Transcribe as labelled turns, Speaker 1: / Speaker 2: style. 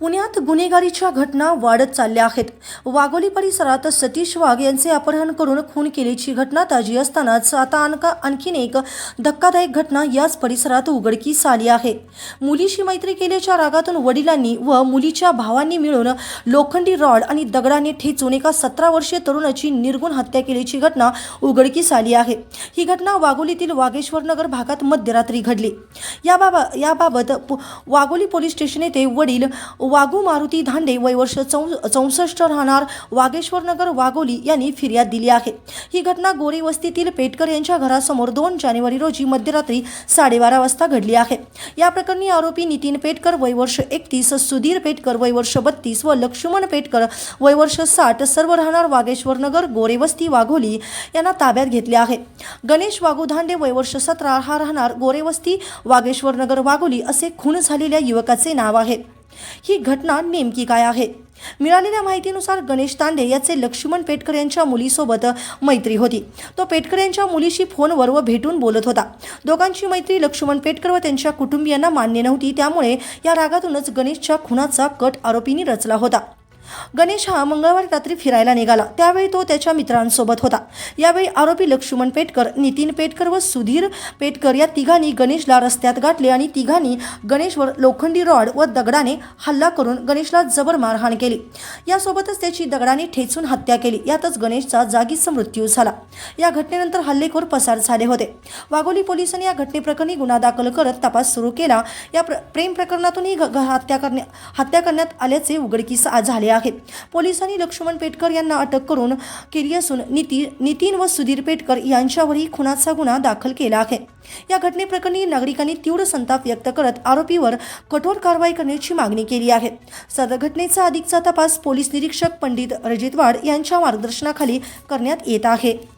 Speaker 1: पुण्यात गुन्हेगारीच्या घटना वाढत चालल्या आहेत. वाघोली परिसरात सतीश वाघ यांचे अपहरण करून खून केल्याची घटना ताजी असतानाच आता आणका आणखीन एक धक्कादायक घटना याच परिसरात उघडकीस आली आहे. मुलीशी मैत्री केल्याच्या रागातून वडिलांनी व मुलीच्या भावांनी मिळून लोखंडी रॉड आणि दगडाने ठेचून एका सतरा वर्षीय तरुणाची निर्गुण हत्या केल्याची घटना उघडकीस आली आहे. ही घटना वाघोलीतील वागेश्वरनगर भागात मध्यरात्री घडली. याबाबत याबाबत पु- वाघोली पोलीस स्टेशन येथे वडील वाघू मारुती धांडे वय वर्ष चौ चौसष्ट राहणार. वागेश्वरनगर वाघोली यांनी फिर्याद दिली आहे. ही घटना गोरी वस्तीतील पेटकर यांच्या घरासमोर दोन जानेवारी रोजी मध्यरात्री साडेबारा वाजता घडली आहे. या प्रकरणी आरोपी नितीन पेटकर वय वर्ष एकतीस सुधीर पेटकर वय वर्ष बत्तीस व लक्ष्मण पेटकर वय वर्ष साठ सर्व राहणार वागेश्वरनगर गोरेवस्ती वाघोली यांना ताब्यात घेतले आहे. गणेश वाघू धांडे वय वर्ष सतरा हा राहणार गोरेवस्ती वागेश्वरनगर वाघोली असे खून झालेल्या युवकाचे नाव आहे. ही घटना नेमकी काय आहे? मिळालेल्या माहितीनुसार गणेश तांडे याचे लक्ष्मण पेटकर यांच्या मुलीसोबत मैत्री होती. तो पेटकर यांच्या मुलीशी फोनवर व भेटून बोलत होता. दोघांची मैत्री लक्ष्मण पेटकर व त्यांच्या कुटुंबियांना मान्य नव्हती. त्यामुळे या रागातूनच गणेशच्या खुनाचा कट आरोपींनी रचला होता. गणेश हा मंगळवारी रात्री फिरायला निघाला. त्यावेळी तो त्याच्या मित्रांसोबत होता. यावेळी आरोपी लक्ष्मण पेटकर नितीन पेटकर व सुधीर पेटकर या तिघांनी गणेशला रस्त्यात गाठले आणि तिघांनी गणेशवर लोखंडी रॉड व दगडाने हल्ला करून गणेशला जबर मारहाण केली. यासोबतच त्याची दगडाने ठेचून हत्या केली. यातच गणेशचा जागीच मृत्यू झाला. या घटनेनंतर हल्लेखोर पसार झाले होते. वाघोली पोलिसांनी या घटनेप्रकरणी गुन्हा दाखल करत तपास सुरू केला. या प्र प्रेम प्रकरणातूनही घ- हत्या करण्या हत्या करण्यात आल्याचे उघडकीस झाले आहे. पोलिसांनी लक्ष्मण पेटकर यांना अटक करून केली असून निती नितीन व सुधीर पेटकर यांच्यावरही खुनाचा गुन्हा दाखल केला आहे. या घटनेप्रकरणी नागरिकांनी तीव्र संताप व्यक्त करत आरोपीवर कठोर कारवाई करण्याची मागणी केली आहे. सदर घटनेचा अधिकचा तपास पोलीस निरीक्षक पंडित रजित वाड यांच्या मार्गदर्शनाखाली करण्यात येत आहे.